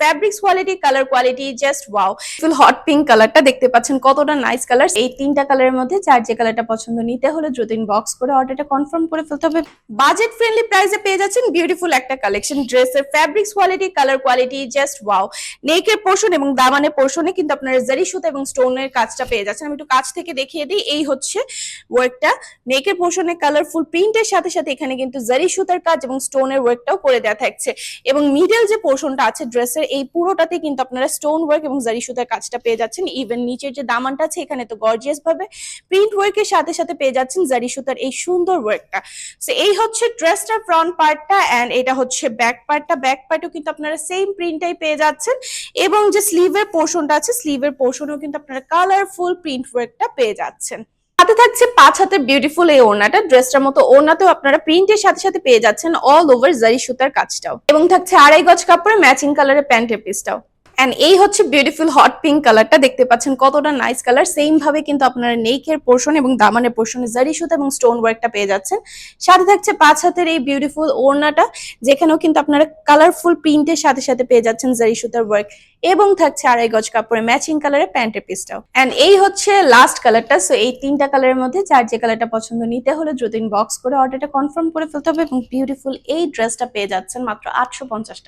Fabrics quality colour quality just wow full hot pink কালারটা দেখতে পাচ্ছেন, কতটা নাইস কালার এই তিনটা কালারের মধ্যে যার যে কালারটা পছন্দ, নিতে হলে দ্রুত বক্স করে অর্ডারটা কনফার্ম করে ফেলতে হবে। বাজেট ফ্রেন্ডলি প্রাইসে পেয়ে যাচ্ছেন বিউটিফুল একটা কালেকশন ড্রেসের fabrics quality colour quality just wow নেকের পোর্শন এবং দামানের পোর্শনে কিন্তু আপনারা জারি সুতা এবং স্টোনের কাজটা পেয়ে যাচ্ছেন। আমি একটু কাছ থেকে দেখিয়ে দিই, এই হচ্ছে ওয়ার্কটা নেকের পোর্শনে কালারফুল প্রিন্টের সাথে সাথে এখানে কিন্তু জারি সুতার কাজ এবং স্টোনের ওয়ার্কটাও করে দেওয়া থাকছে। এবং মিডল যে পোর্শনটা আছে ড্রেসের এই পুরোটাতে কিন্তু আপনারা স্টোন ওয়ার্ক এবং জারি সুতার কাজটা পেয়ে যাচ্ছেন। ইভেন নিচের যে দামানটা আছে, এখানে তো গর্জিয়াস ভাবে প্রিন্ট ওয়ার্কের সাথে সাথে পেয়ে যাচ্ছেন জারি সুতার এই সুন্দর ওয়ার্কটা সো এই হচ্ছে ড্রেসটার ফ্রন্ট পার্টটা এন্ড এটা হচ্ছে ব্যাক পার্টটা ব্যাক পার্টও কিন্তু আপনারা সেম প্রিন্টটাই পেয়ে যাচ্ছেন। এবং যে স্লিভের পোর্শনটা আছে স্লিভের পোর্শনেও কিন্তু আপনারা কালারফুল প্রিন্ট ওয়ার্কটা পেয়ে যাচ্ছেন। হাতে থাকছে পাঁচ হাতের বিউটিফুল এই ওড়নাটা। ড্রেসটার মতো ওড়নাতেও আপনারা প্রিন্টের সাথে সাথে পেয়ে যাচ্ছেন অল ওভার জারি সুতার কাজটাও। এবং থাকছে আড়াই গজ কাপড়ে ম্যাচিং কালারের প্যান্টের পিসটাও এন্ড এই হচ্ছে বিউটিফুল হট পিঙ্ক কালারটা দেখতে পাচ্ছেন কতটা নাইস কালার সেম ভাবে কিন্তু আপনারা নেকের পোর্শন এবং দামানের পোর্শনে জারি সুতা এবং স্টোন ওয়ার্কটা পেয়ে যাচ্ছেন। সাথে থাকছে পাঁচ হাতের এই বিউটিফুল ওড়নাটা, যেখানেও কিন্তু আপনারা কালারফুল প্রিন্টের সাথে সাথে পেয়ে যাচ্ছেন জারি সুতার ওয়ার্ক এবং থাকছে আড়াই গজ কাপড়ে ম্যাচিং কালারের প্যান্টের পিসটাও এন্ড এই হচ্ছে লাস্ট কালারটা সো এই তিনটা কালারের মধ্যে যার যে কালারটা পছন্দ নিতে হলে দ্রুত বক্স করে অর্ডারটা কনফার্ম করে ফেলতে হবে এবং বিউটিফুল এই ড্রেসটা পেয়ে যাচ্ছেন মাত্র আটশো পঞ্চাশ